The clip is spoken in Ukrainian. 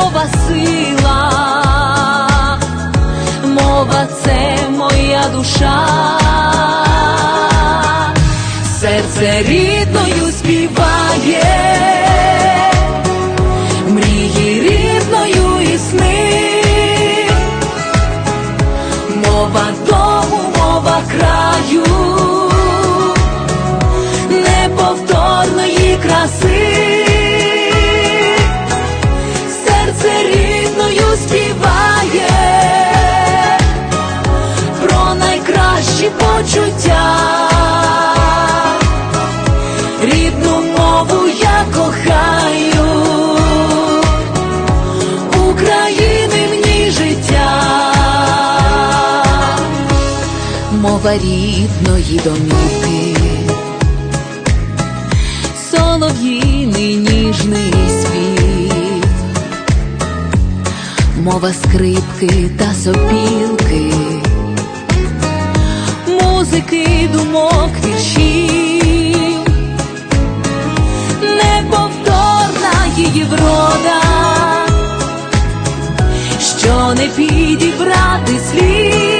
Мова сила, мова це моя душа, серце рідною співає, мрії рідною і мова дому, мова краю, неповторної краси мову я кохаю, України в життя, мова рідної домівки. Солов'їний ніжний спів, мова скрипки та сопілки, музики, думок, віршів, дідів рода, що не підібрати слів.